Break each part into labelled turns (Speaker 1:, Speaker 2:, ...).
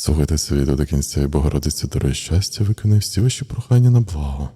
Speaker 1: Слухайте відео до кінця і Богородиця дарує щастя, виконує всі ваші прохання на благо.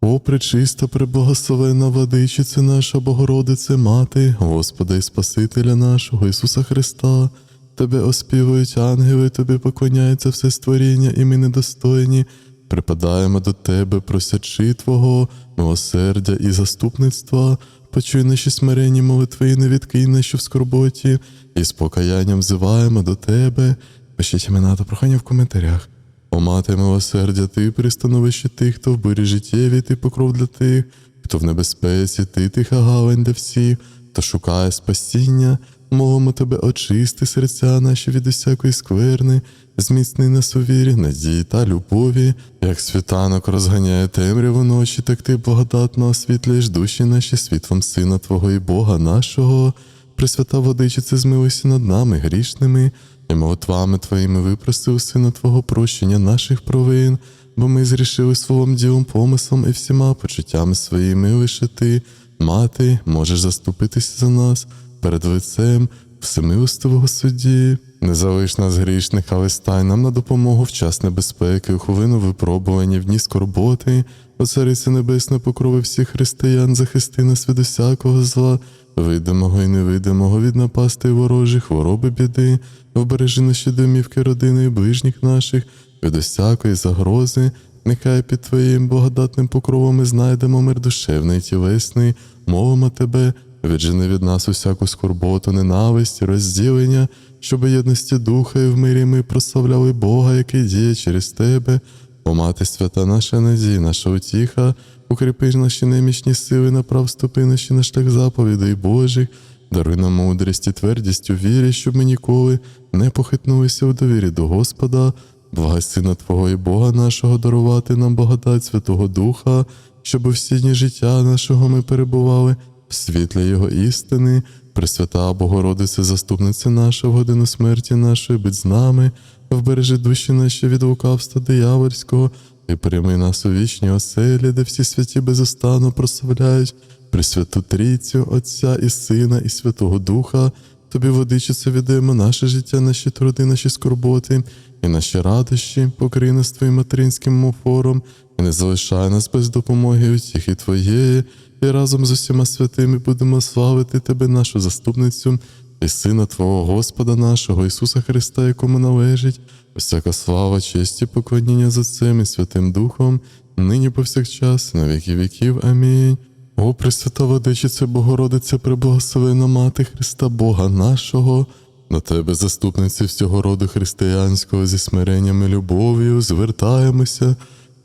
Speaker 1: О, пречиста, преблагословенна владичице наша Богородице, Мати, Господа і Спасителя нашого Ісуса Христа, Тебе оспівують ангели, Тобі поклоняється все створіння, і ми недостойні. Припадаємо до Тебе, просячи Твого милосердя і заступництва, почуй наші смиренні молитви і не відкинь наші в скорботі, і з покаянням взиваємо до Тебе. Пишіть імена та прохання в коментарях. О мати милосердя, ти пристановище тих, хто в життєві, ти покров для тих, хто в небезпеці, ти тиха гавань для всіх, хто шукає спасіння, молимо тебе, очисти серця наші від усякої скверни, зміцни нас у вірі, надії та любові, як світанок розганяє темряву ночі, так ти благодатно освітлюєш душі наші світлом Сина Твого і Бога нашого. Пресвята Владичице, змилуйся над нами грішними, і молитвами Твоїми випроси у Сина Твого прощення наших провин, бо ми зрішили словом ділом, помислом і всіма почуттями своїми лише Ти, Мати, можеш заступитися за нас перед лицем всемилостивого судді. Не залиш нас грішних, але стань нам на допомогу в час небезпеки, у хвилину випробування, в дні скорботи, о Цариця Небесна, покрови всіх християн, захисти нас від усякого зла, видимого і невидимого, від напасти ворожих, хвороби біди, вбережи наші домівки, родини і ближніх наших, від усякої загрози, нехай під Твоїм благодатним покровом ми знайдемо мир душевний тілесний, мовимо Тебе, віджени від нас усяку скорботу, ненависть, розділення, щоб єдності духа і в мирі ми прославляли Бога, який діє через Тебе. О мати свята наша надія, наша утіха, укріпи наші немічні сили, направ ступи наші на шлях заповідей Божих, даруй нам мудрість і твердість у вірі, щоб ми ніколи не похитнулися у довірі до Господа, благай Сина Твого і Бога нашого дарувати нам благодать Святого Духа, щоб у всі дні життя нашого ми перебували в світлі Його істини, Пресвята Богородице, заступниця наша в годину смерті нашої, будь з нами, вбережи душі наші від лукавства диявольського, і прийми нас у вічні оселі, де всі святі безостану прославляють Пресвяту Трійцю, Отця і Сина, і Святого Духа. Тобі, водичице, віддаємо наше життя, наші труди, наші скорботи і наші радощі, покрий нас твоїм материнським мофором, і не залишай нас без допомоги утіхи Твоєї, і разом з усіма святими будемо славити Тебе, нашу заступницю, і Сина Твого Господа нашого, Ісуса Христа, якому належить, всяка слава, честь і поклоніння за Отцем і Святим Духом, нині повсякчас, на віки віків. Амінь. О, Пресвята Владичице, Богородиця, преблагословена Мати Христа Бога нашого, на Тебе, заступниці всього роду християнського, зі смиренням і любов'ю, звертаємося.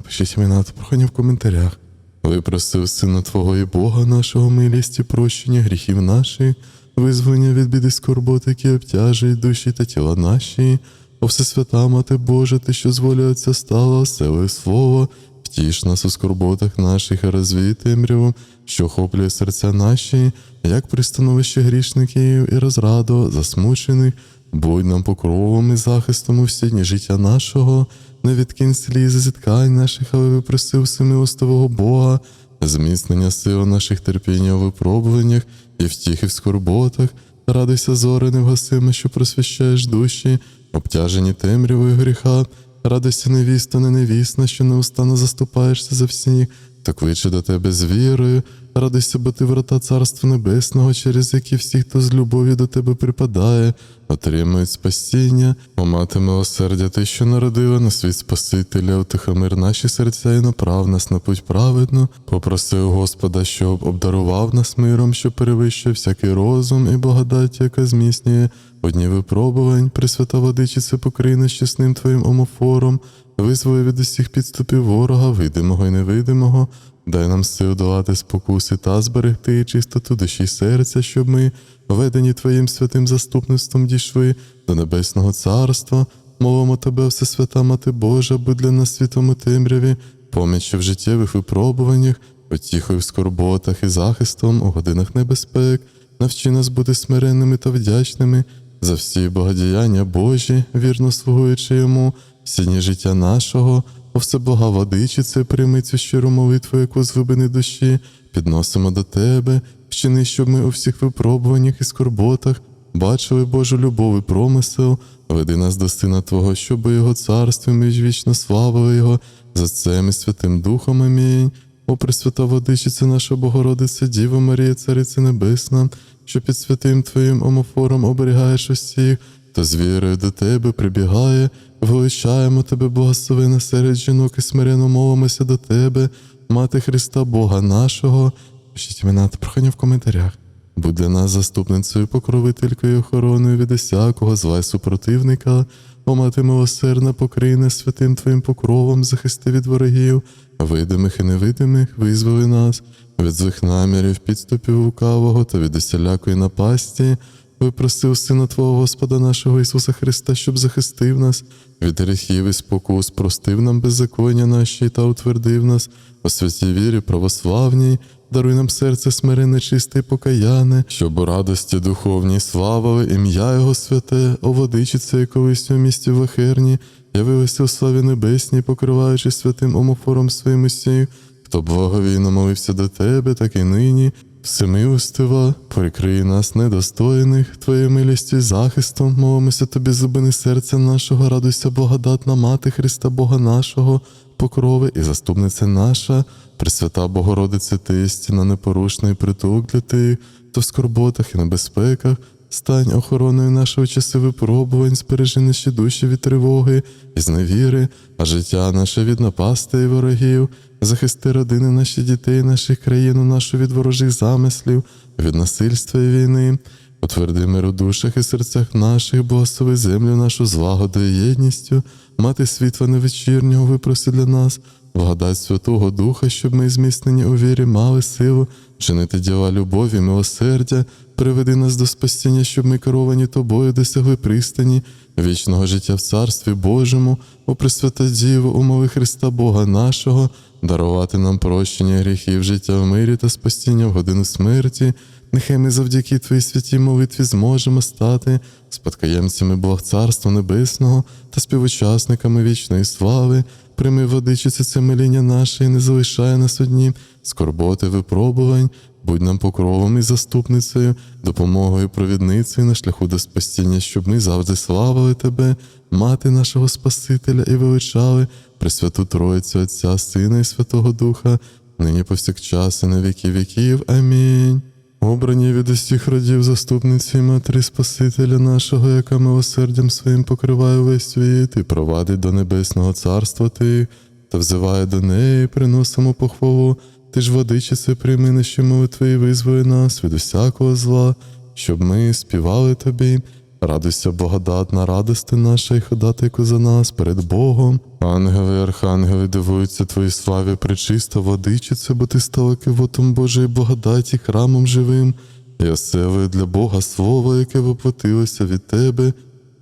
Speaker 1: Пишіть імена та прохання в коментарях. Випросив Сина Твого і Бога нашого милість і прощення гріхів наших, визволення від біди скорботи, які обтяжують душі та тіла наші. О Всесвята Мати Божа, Ти, що з волі Отця стала, оселою Слово, втіш нас у скорботах наших, і розвій темряву, що охоплює серця наші, як пристановище грішників і розраду засмучених, будь нам покровом і захистом у всі дні життя нашого, не відкинь слізи зіткань наших, але випросив всемилостивого Бога, зміцнення сил наших терпіння у випробуваннях і втіхи в скорботах, радуйся зори невгасиме, що просвіщаєш душі, обтяжені темрявою гріха, радуйся невіста, не невісна, що неустанно заступаєшся за всіх, та кличе до тебе з вірою, радуйся, бо ти врата Царства Небесного, через які всі, хто з любові до тебе припадає, отримують спасіння, о мати милосердя, ти, що народила на світ Спасителя, утихомир наші серця і направ нас на путь праведну, попроси у Господа, щоб обдарував нас миром, що перевищує всякий розум і благодать, яка зміцнює одні випробувань, Пресвята Водичице, покрий нас чесним твоїм омофором, визволи від усіх підступів ворога, видимого і невидимого, дай нам сил долати спокуси та зберегти чистоту душі серця, щоб ми, ведені Твоїм святим заступництвом, дійшли до Небесного Царства. Молимо Тебе, Всесвята Мати Божа, будь для нас світом у темряві, поміччю в життєвих випробуваннях, потіхою в скорботах і захистом у годинах небезпек, навчи нас бути смиренними та вдячними за всі богодіяння Божі, вірно слугуючи йому, всі дні життя нашого, о всебога водичице, прийми цю щиру молитву, яку з глибини душі підносимо до Тебе, вчини, щоб ми у всіх випробуваннях і скорботах бачили Божу любов і промисел, веди нас до Сина Твого, щоб його царстві ми вічно славили Його, за Отцем і Святим Духом. Амінь. О Пресвята Водичиця наша Богородиця, Діва Марія, Цариця Небесна, що під святим Твоїм омофором оберігаєш усіх, та з вірою до Тебе прибігає, величаємо Тебе, благословена серед жінок і смиренно молимося до Тебе, Мати Христа Бога нашого. Пишіть імена та прохання в коментарях. Будь для нас заступницею, покровителькою, охороною від усякого зла супротивника, о мати милосердна, покрий святим Твоїм покровом, захисти від ворогів, видимих і невидимих, визволи нас від злих намірів, підступів лукавого та від усілякої напасті. Випросив Сина Твого Господа нашого Ісуса Христа, щоб захистив нас від гріхів і спокус, простив нам беззаконня наші та утвердив нас у святій вірі православній, даруй нам серце смирене, чисте і покаяне, щоб у радості духовній славили ім'я Його святе, о водичице, і колись у місті Вахерні, явилися у славі небесній, покриваючи святим омофором своїм усіх, хто благовійно молився до Тебе, так і нині. Всемилостива, прикрий нас недостойних, Твоєю милістю і захистом, молимося Тобі, зубини серця нашого, радуйся, благодатна Мати Христа Бога нашого, покрови і заступниця наша, Пресвята Богородице, Ти істина непорушна і притулок для тих, хто в скорботах і небезпеках, стань охороною нашого часи випробувань, збережи наші душі від тривоги і зневіри, а життя наше від напасти і ворогів, захисти родини наші дітей, наших країну нашу від ворожих замислів, від насильства і війни. Утверди мир у душах і серцях наших, благослови землю нашу злагодою і єдністю, мати світла невечірнього випроси для нас, благодать Святого Духа, щоб ми, зміцнені у вірі, мали силу, чинити діла любові, милосердя, приведи нас до спасіння, щоб ми керовані тобою досягли пристані, вічного життя в Царстві Божому, о Пресвята Діво, умови Христа Бога нашого, дарувати нам прощення гріхів, життя в мирі та спасіння в годину смерті. Нехай ми завдяки Твоїй святій молитві зможемо стати спадкоємцями Бог Царства Небесного та співучасниками вічної слави. Прийми водичице це миління наше і не залишай нас одні, скорботи, випробувань, будь нам покровом і заступницею, допомогою, провідницею на шляху до спасіння, щоб ми завжди славили Тебе, мати нашого Спасителя і величали, Пресвяту Троїцю Отця, Сина і Святого Духа, нині повсякчас і на віки віків. Амінь. Обрані від усіх родів заступниці матері Спасителя нашого, яка милосердям своїм покриває весь світ і провадить до небесного царства тих, та взиває до неї, приносимо похвалу. Ти ж водичице, прийми наші молитви і визволи нас від усякого зла, щоб ми співали тобі. Радуйся, благодатна, радости наша і ходатайку за нас перед Богом. Ангели, архангели дивуються твоїй славі, пречиста водичице, бо ти стала кивотом Божої благодаті, храмом живим, і оселою для Бога Слово, яке воплотилося від тебе.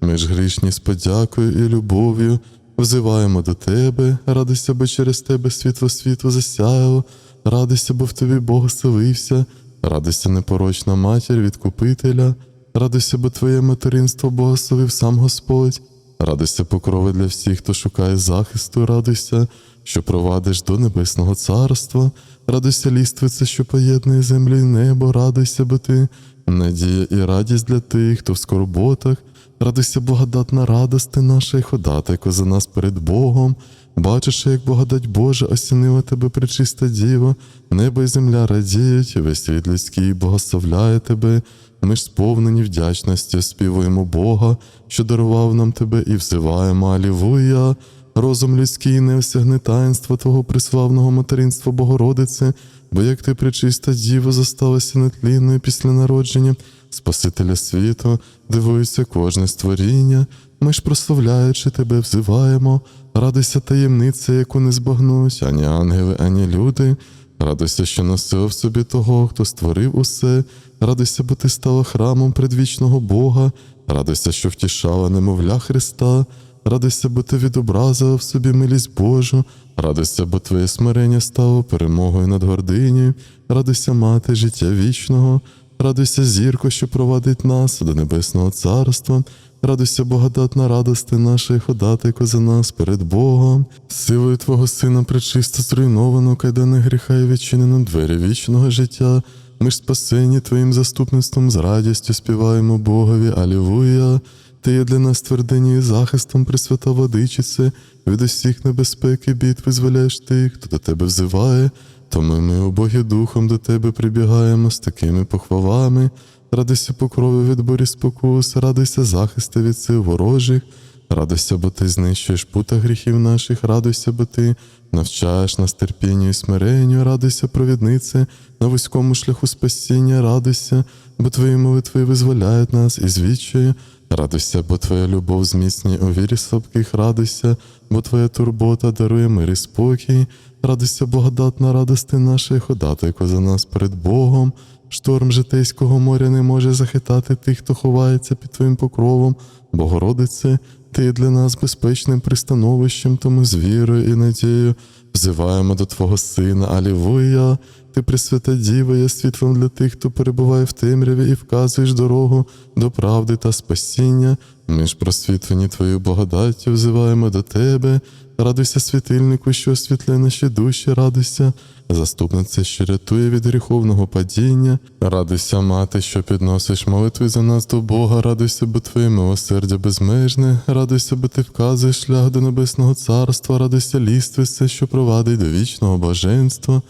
Speaker 1: Ми ж грішні з подякою і любов'ю взиваємо до тебе, радуйся, бо через тебе світло світло засяяло, радуйся, бо в тобі Бог оселився, радуйся, непорочна матір відкупителя. Радуйся, бо Твоє материнство благословив сам Господь. Радуйся, покрови для всіх, хто шукає захисту, радуйся, що провадиш до небесного царства, радуйся, ліствице, що поєднує землю і небо, радуйся, бо ти надія і радість для тих, хто в скорботах, радуйся, благодатна радости наша і ходатайко за нас перед Богом. Бачиш, як благодать Божа осінила тебе пречиста діва, небо і земля радіють, весь світ людський благословляє тебе. Ми ж сповнені вдячності співуємо Бога, що дарував нам тебе, і взиваємо Алілуя. Розум людський не осягне таїнства Твого приславного материнства Богородице, бо як ти пречиста діва зосталася нетлінною після народження, Спасителя світу, дивується кожне створіння. Ми ж прославляючи тебе, взиваємо, радуйся таємниця, яку не збагнуть ані ангели, ані люди. Радуйся, що носив в собі того, хто створив усе, радуйся, бо ти стала храмом предвічного Бога, радуйся, що втішала немовля Христа, радуйся, бо ти відобразила в собі милість Божу, радуйся, бо твоє смирення стало перемогою над гординею, радуйся, мати життя вічного, радуйся, зірко, що провадить нас до небесного царства. Радуйся, благодатна радости наша і ходатайко за нас перед Богом, силою Твого Сина пречисто зруйновано, кайдани гріха і відчинено двері вічного життя. Ми ж спасені Твоїм заступництвом з радістю співаємо Богові. Алілуя! Ти є для нас твердині і захистом, Пресвята Водичице, від усіх небезпек і бід визволяєш тих, хто до тебе взиває. Тому ми, убогі духом, до тебе прибігаємо з такими похвалами. Радуйся покрови від борі спокус, радуйся захисти від сил ворожих. Радуйся, бо ти знищуєш пута гріхів наших, радуйся, бо ти навчаєш нас терпінню і смиренню, радуйся, провіднице, на вузькому шляху спасіння, радуйся, бо твої молитви визволяють нас із відчаю. Радуйся, бо твоя любов зміцнює у вірі слабких, радуйся, бо твоя турбота дарує мир і спокій. Радуйся, благодатна радости наша, і ходатайко за нас перед Богом. Шторм житейського моря не може захитати тих, хто ховається під твоїм покровом. Богородице, ти для нас безпечним пристановищем, тому з вірою і надією взиваємо до Твого Сина. Алілуя! Ти пресвята Діва, є світлом для тих, хто перебуває в темряві і вказуєш дорогу до правди та спасіння. Ми ж просвітлені Твою благодаттю взиваємо до Тебе. Радуйся, світильнику, що освітлює наші душі, радуйся, заступниця, що рятує від гріховного падіння. Радуйся, мати, що підносиш молитви за нас до Бога, радуйся, бо Твоє милосердя безмежне, радуйся, бо ти вказуєш шлях до небесного царства, радуйся, ліствице, що провадить до вічного блаженства.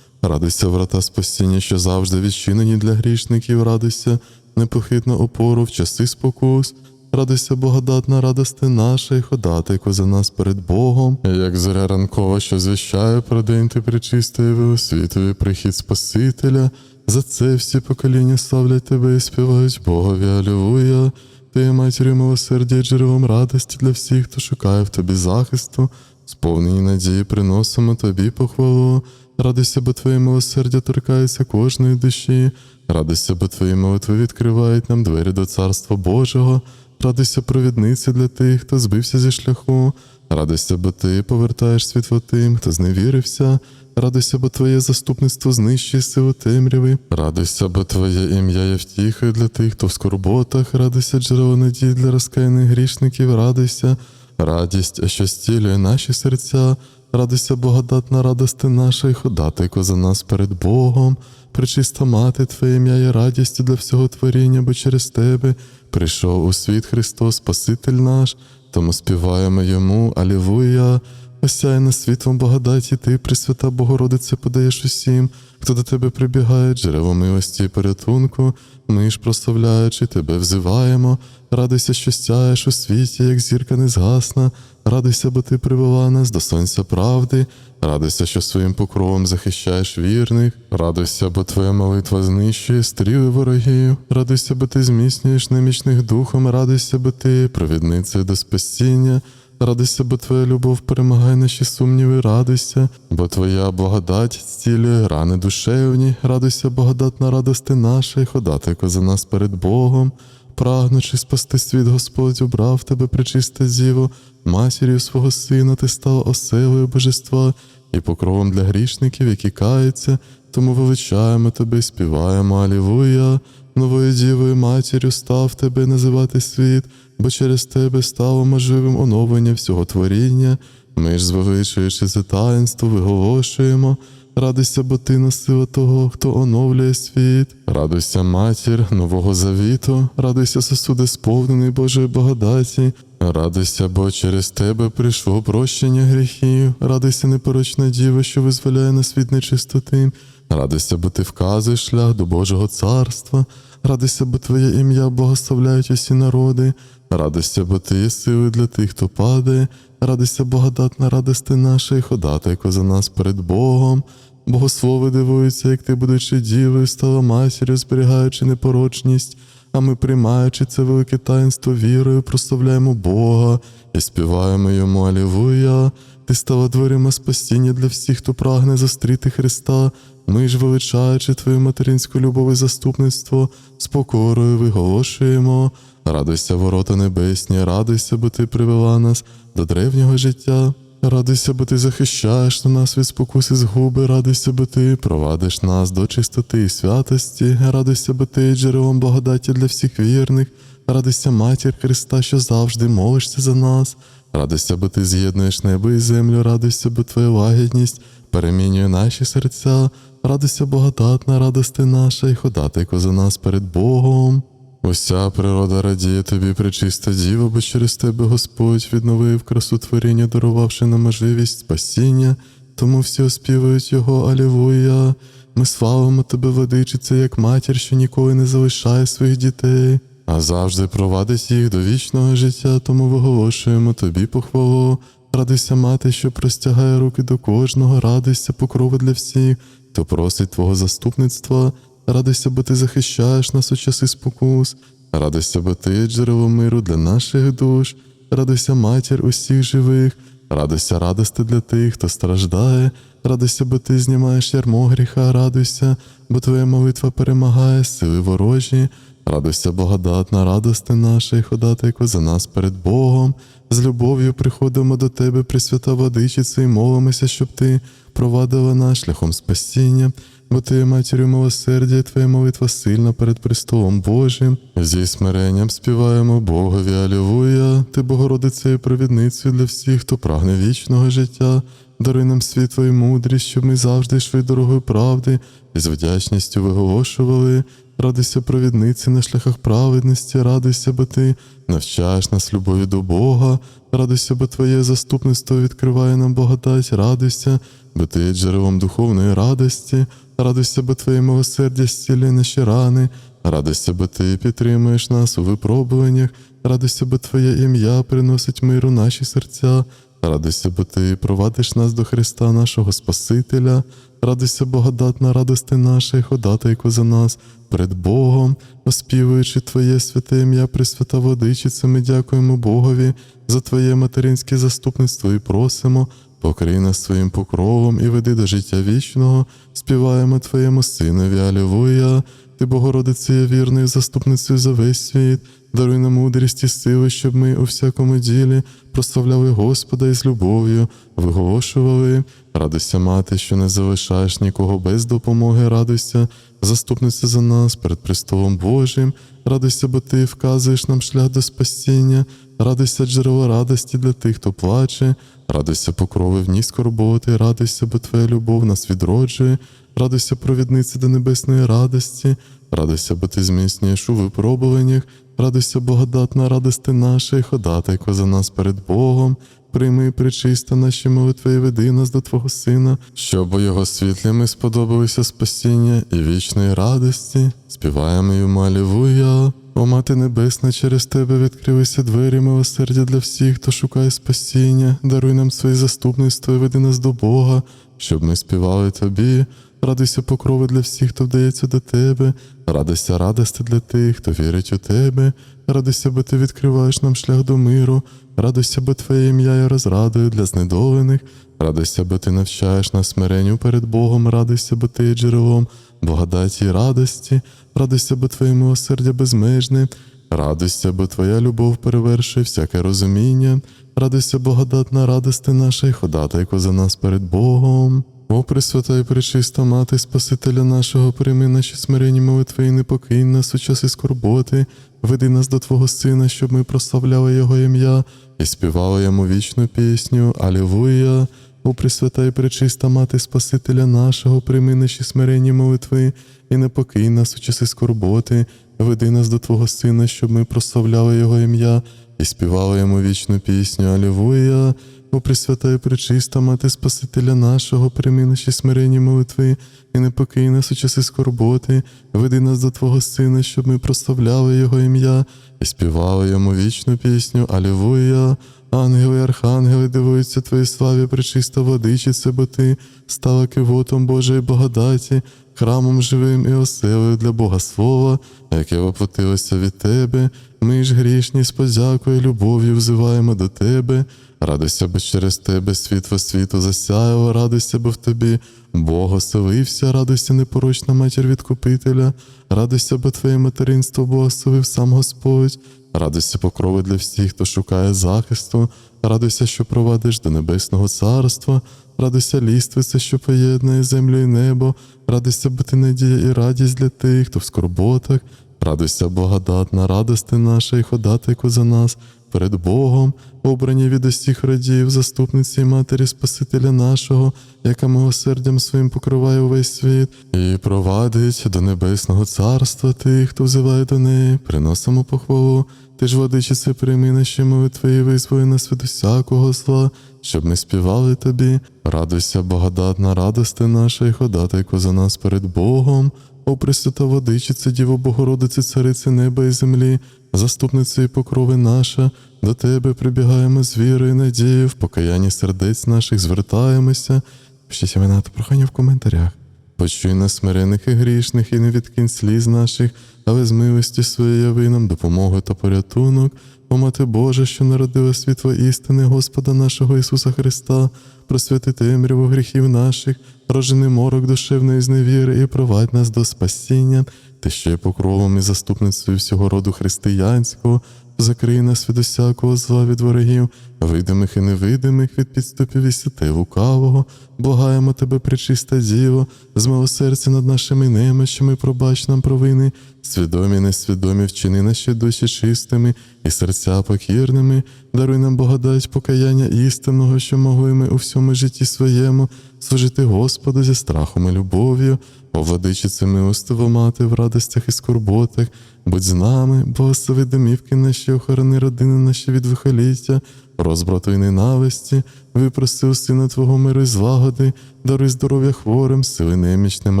Speaker 1: Радуйся, врата спасіння, що завжди відчинені для грішників, радуйся, непохитна опору в часи спокус. Радуйся, благодатна радости наша, і ходатайко за нас перед Богом, як зоря ранкова, що звіщає про день ти причистої світові прихід Спасителя. За це всі покоління славлять тебе і співають Богові, Алілуя. Ти матір'ю милосердя джерелом радості для всіх, хто шукає в тобі захисту, сповнені надії приносимо тобі похвалу. Радуйся, бо твоє милосердя торкається кожної душі. Радуйся, бо твої молитви відкривають нам двері до Царства Божого. Радуйся, провідниці для тих, хто збився зі шляху. Радуйся, бо ти повертаєш світло тим, хто зневірився. Радуйся, бо твоє заступництво знищує силу темряви. Радуйся, бо твоє ім'я є втіхою для тих, хто в скорботах. Радуйся, джерело надії для розкаяних грішників. Радуйся, радість, що стілює наші серця. Радуйся, благодатна радости наша, і ходатайко за нас перед Богом. Пречиста мати, Твоє ім'я є радістю для всього творіння, бо через Тебе прийшов у світ Христос, Спаситель наш, тому співаємо йому, Алілуя. Осяяна світлом благодаті, ти, Пресвята Богородице, подаєш усім, хто до тебе прибігає, джерело милості і порятунку. Ми ж, прославляючи тебе, взиваємо. Радуйся, що сяєш у світі, як зірка незгасна. Радуйся, бо ти привела нас до сонця правди. Радуйся, що своїм покровом захищаєш вірних. Радуйся, бо твоя молитва знищує стріли ворогів. Радуйся, бо ти зміцнюєш немічних духом. Радуйся, бо ти провідницею до спасіння. Радуйся, бо твоя любов перемагає наші сумніви, радуйся, бо твоя благодать зцілює рани душевні, радуйся, благодатна радости наша, ходатайко за нас перед Богом. Прагнучи спасти світ, Господь обрав тебе, пречиста зіво, матір'ю свого сина, ти стала оселою божества і покровом для грішників, які каються, тому величаємо тебе співаємо Алілуя. Новою дівою матір'ю став тебе називати світ, бо через тебе стало можливим оновлення всього творіння. Ми ж, звеличуючи це таїнство, виголошуємо. Радуйся, бо ти носила того, хто оновлює світ. Радуйся, матір нового завіту, радуйся, сосуди, сповнений Божої благодаті. Радуйся, бо через тебе прийшло прощення гріхів. Радуйся, непорочна діва, що визволяє нас від нечистоти. Радуйся, бо ти вказуєш шлях до Божого царства. Радуйся, бо твоє ім'я благословляють усі народи. Радуйся, бо ти є сили для тих, хто падає. Радуйся, благодатна радости наша, і ходатайко за нас перед Богом. Богослови дивуються, як ти, будучи дівою, стала матір'ю, зберігаючи непорочність, а ми, приймаючи це велике таїнство вірою, прославляємо Бога і співаємо йому Алілуя. Ти стала дверима спасіння для всіх, хто прагне зустріти Христа. Ми ж, величаючи твою материнську любов і заступництво, з покорою виголошуємо. Радуйся, ворота небесні, радуйся, бо ти привела нас до древнього життя. Радуйся, бо ти захищаєш на нас від спокуси згуби, радуйся, бо ти провадиш нас до чистоти і святості, радуйся, бо ти джерелом благодаті для всіх вірних, радуйся, матір Христа, що завжди молишся за нас. Радуйся, бо ти з'єднуєш небо і землю, радуйся, бо твоя лагідність перемінює наші серця, радуйся благодатна, радости наша, і ходатайко за нас перед Богом. Уся природа радіє тобі, пречиста діва, бо через тебе Господь відновив красу творіння, дарувавши нам можливість спасіння, тому всі оспівують його Алілуя. Ми славимо тебе, владичице, як матір, що ніколи не залишає своїх дітей, а завжди провадить їх до вічного життя, тому виголошуємо тобі похвалу. Радуйся, мати, що простягає руки до кожного, радуйся, покрови для всіх, хто просить Твого заступництва. Радуйся, бо ти захищаєш нас у часи спокус. Радуйся, бо ти джерело миру для наших душ. Радуйся, матір усіх живих. Радуйся, радости для тих, хто страждає. Радуйся, бо ти знімаєш ярмо гріха, радуйся, бо твоя молитва перемагає сили ворожі. Радуйся, благодатна, радости наша, і ходатайко за нас перед Богом. З любов'ю приходимо до тебе, Пресвята Владичице, і молимося, щоб ти провадила нас шляхом спасіння, бо ти матір'ю милосердя, і твоя молитва сильна перед престолом Божим. Зі смиренням співаємо Богові, Алілуя, ти Богородицею провідницею для всіх, хто прагне вічного життя. Даруй нам світло і мудрість, щоб ми завжди йшли дорогою правди і з вдячністю виголошували. Радуйся, провідниці на шляхах праведності, радуйся, бо ти навчаєш нас любові до Бога, радуйся, бо Твоє заступництво відкриває нам благодать, радуйся, бо ти є джерелом духовної радості, радуйся, бо Твоє милосердя зцілює наші рани, радуйся, бо ти підтримуєш нас у випробуваннях, радуйся, бо Твоє ім'я приносить мир у наші серця. Радуйся, бо ти провадиш нас до Христа, нашого Спасителя, радуйся, благодатна радости наша, і ходатайко за нас. Перед Богом, оспівуючи Твоє святе ім'я, Пресвята Водичице, ми дякуємо Богові за Твоє материнське заступництво і просимо, покрий нас своїм покровом і веди до життя вічного, співаємо Твоєму Синові, Алілуя. Ти, Богородице, є вірною заступницею за весь світ, даруй нам мудрість і сили, щоб ми у всякому ділі прославляли Господа із любов'ю, виголошували. Радуйся, мати, що не залишаєш нікого без допомоги, радуйся, заступниця за нас перед престолом Божим, радуйся, бо ти вказуєш нам шлях до спасіння, радуйся, джерело радості для тих, хто плаче, радуйся, покрови в ній скорботи, радуйся, бо твоя любов нас відроджує, радуйся, провідниці до небесної радості, радуйся, бо ти зміцнюєш у випробуваннях, радуйся, благодатна радости наша, і ходатайко за нас перед Богом. Прийми причисто наші молитви і веди нас до Твого Сина, щоб у Його світлі ми сподобалися спасіння і вічної радості. Співаємо йому Алілуя. О Мати Небесна, через Тебе відкрилися двері милосердя для всіх, хто шукає спасіння, даруй нам своє заступництво і веди нас до Бога, щоб ми співали Тобі. Радуйся покрови для всіх, хто вдається до тебе, радуйся радости для тих, хто вірить у тебе, радуйся, бо ти відкриваєш нам шлях до миру, радуйся, бо Твоє ім'я є розрадою для знедолених, радуйся, бо ти навчаєш нас смиренню перед Богом, радуйся, бо ти є джерелом благодаті і радості, радуйся, бо Твоє милосердя безмежне, радуйся, бо Твоя любов перевершує всяке розуміння, радуйся, благодатна радости наша, і ходатайко за нас перед Богом. О, Пресвята і пречиста мати Спасителя нашого, прийми наші смиренні молитви і не покинь нас у часи скорботи, веди нас до Твого Сина, щоб ми прославляли Його ім'я і співали йому вічну пісню. Алілуя! О, Пресвята і пречиста мати Спасителя нашого, прийми наші смиренні молитви і не покинь нас у часи скорботи, веди нас до Твого Сина, щоб ми прославляли Його ім'я і співали йому вічну пісню. Алілуя! О, Пресвята і пречиста мати Спасителя нашого, прийми наші смиренні молитви і не покинь нас у часи скорботи, веди нас до Твого Сина, щоб ми прославляли Його ім'я і співали йому вічну пісню. Алілуя! Ангели, архангели дивуються Твоїй славі, пречиста водичице, бо Ти стала кивотом Божої благодаті, храмом живим і оселею для Бога Слова, яке воплотилося від Тебе. Ми ж грішні з подякою, любов'ю взиваємо до Тебе. Радуйся, бо через тебе світло світу засяяло, радуйся, бо в тобі Бог оселився, радуйся, непорочна матір відкупителя, радуйся, бо твоє материнство благословив сам Господь, радуйся покрови для всіх, хто шукає захисту, радуйся, що провадиш до небесного царства, радуйся ліствице, що поєднує землю і небо, радуйся, бо ти надія і радість для тих, хто в скорботах, радуйся, благодатна радости наша і ходатайку за нас перед Богом, обрані від усіх родів, заступниці і матері Спасителя нашого, яка милосердям своїм покриває увесь світ, і провадить до небесного царства тих, хто взиває до неї, приносимо похвалу. Ти ж, владичице, прийми наші молитви і визволи нас від усякого зла, щоб ми співали тобі. Радуйся, благодатна радости наша, і ходатайко за нас перед Богом. О, Пресвята Владичице, Діво Богородице, Царице неба і землі, заступниця і покрови наша, до Тебе прибігаємо з вірою і надією, в покаянні сердець наших звертаємося. Пишіть імена та прохання в коментарях. Почуй нас смирених і грішних, і не відкинь сліз наших, але з милості своєї яви нам допомогу та порятунок. О Мати Божа, що народила світло істини Господа нашого Ісуса Христа, просвяти темряву гріхів наших, рожени морок душевної зневіри і провадь нас до спасіння, що є покровом і заступницею всього роду християнського, закрий нас від усякого зла від ворогів, видимих і невидимих від підступів і сітей лукавого, благаємо тебе, пречиста діво, з милосердя над нашими немощами, пробач нам провини, свідомі, несвідомі, вчини наші душі чистими і серця покірними, даруй нам благодать покаяння істинного, що могли ми у всьому житті своєму служити Господу зі страхом і любов'ю, о владичице милостиво мати в радостях і скорботах, будь з нами, благослови домівки наші, охорони родини наші від вихоліття, розбрату й ненависті, випроси у сина Твого миру і злагоди, даруй здоров'я хворим, сили немічним,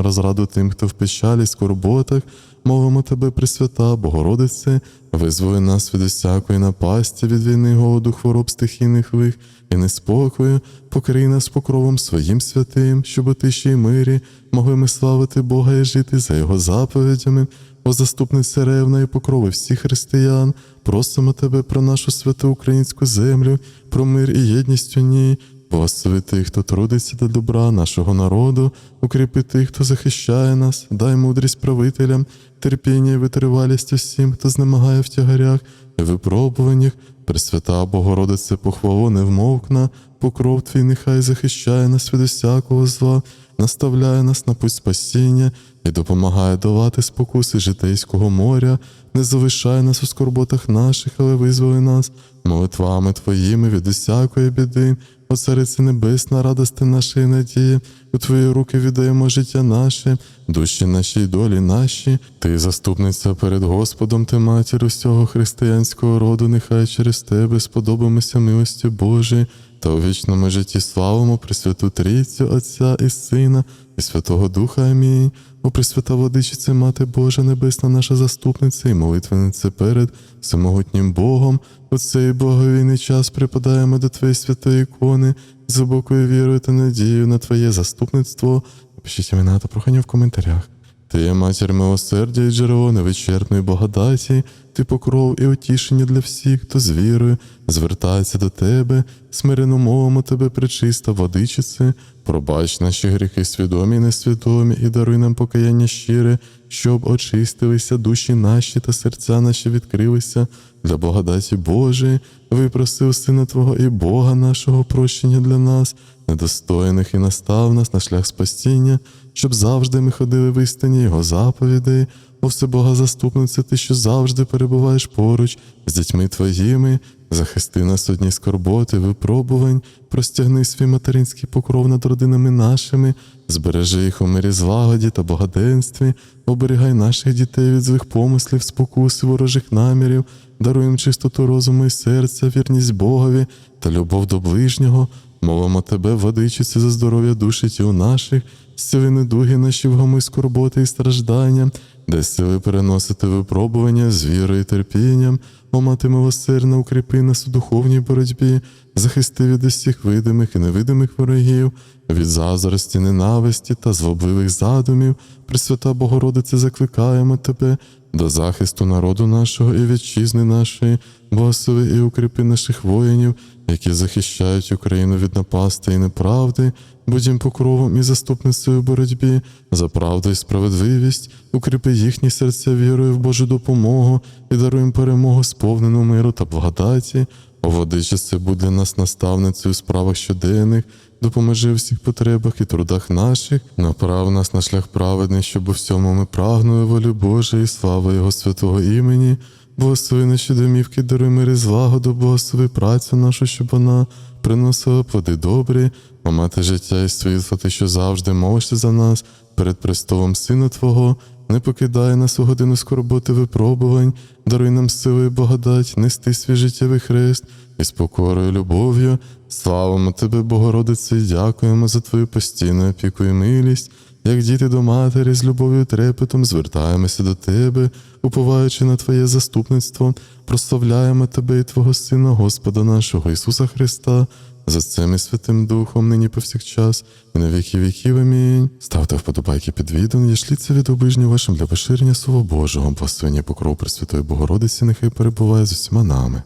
Speaker 1: розраду тим, хто в печалі, скорботах, мовимо Тебе, Пресвята, Богородице, визволи нас від усякої напасті, від війни, голоду, хвороб, стихійних вих і неспокою, покрий нас покровом своїм святим, щоб у тиші й мирі могли ми славити Бога і жити за Його заповідями. О заступниця ревна і покрови всіх християн, просимо Тебе про нашу святу українську землю, про мир і єдність у ній. Благослови тих, хто трудиться для добра нашого народу, укріпи тих, хто захищає нас, дай мудрість правителям, терпіння і витривалість усім, хто знемагає в тягарях і випробуваннях. Пресвята Богородице, похвало невмовкна, покров Твій нехай захищає нас від усякого зла, наставляє нас на путь спасіння і допомагає долати спокуси житейського моря, не залишай нас у скорботах наших, але визволи нас молитвами Твоїми від усякої біди. Царице Небесна, радости нашої надії, у Твої руки віддаємо життя наше, душі наші й долі наші. Ти заступниця перед Господом, ти матір усього християнського роду, нехай через тебе сподобаємося милості Божої, та у вічному житті славимо Пресвяту Трійцю, Отця і Сина, і Святого Духа. Амінь. О Пресвята Владичице, Мати Божа, Небесна наша заступниця і молитвениця перед всемогутнім Богом, у цей благовійний час припадаємо до Твоєї святої ікони, з глибокою вірою та надією на Твоє заступництво. Пишіть імена та прохання в коментарях. Ти є матір милосердя і джерело невичерпної благодаті, ти покров і утішення для всіх, хто з вірою звертається до тебе, смирено мовимо тебе, пречиста водичице, пробач наші гріхи свідомі і несвідомі, і даруй нам покаяння щире, щоб очистилися душі наші та серця наші відкрилися для благодаті Божої, випросив Сина Твого і Бога нашого прощення для нас, недостойних і настав нас на шлях спасіння, щоб завжди ми ходили в істині Його заповідей. О Всебога заступниця, ти, що завжди перебуваєш поруч з дітьми твоїми, захисти нас одні скорботи, випробувань, простягни свій материнський покров над родинами нашими, збережи їх у мирі злагоді та благоденстві, оберігай наших дітей від злих помислів, спокус і ворожих намірів, даруй їм чистоту розуму і серця, вірність Богові та любов до ближнього. Мовимо тебе, владичиці, за здоров'я душі тіл наших, зціли недуги наші вгами скорботи і страждання, дай сили переносити випробування з вірою і терпінням, о мати милосердна, укріпи нас у духовній боротьбі, захисти від усіх видимих і невидимих ворогів, від заздрості, ненависті та злобливих задумів. Пресвята Богородице, закликаємо тебе до захисту народу нашого і вітчизни нашої, благослови і укріпи наших воїнів, які захищають Україну від напасти і неправди, будь їм покровом і заступницею у боротьбі за правду і справедливість, укріпи їхні серця вірою в Божу допомогу і даруй перемогу сповнену миру та благодаті. О водичице, будь для нас наставницею у справах щоденних, допоможи у всіх потребах і трудах наших, направ нас на шлях праведний, щоб у всьому ми прагнули волі Божої, слави Його святого імені. Благослови наші домівки, даруй мир і злагоду, благослови працю нашу, щоб вона приносила плоди добрі, мати життя і світло, ти, що завжди молишся за нас перед престолом Сина Твого, не покидай нас у годину скорботи випробувань, даруй нам силу і благодать, нести свій життєвий хрест і з покорою, любов'ю. Славимо Тебе, Богородице, і дякуємо за Твою постійну опіку і милість. Як діти до матері з любов'ю і трепетом звертаємося до Тебе, уповаючи на Твоє заступництво, прославляємо Тебе і Твого Сина, Господа нашого Ісуса Христа, за цим і Святим Духом, нині повсякчас, і на віки віків. Амінь. Ставте вподобайки під відео, не шліться від обижнів вашим для поширення Слова Божого, благословення покров Пресвятої Богородиці, нехай перебуває з усіма нами.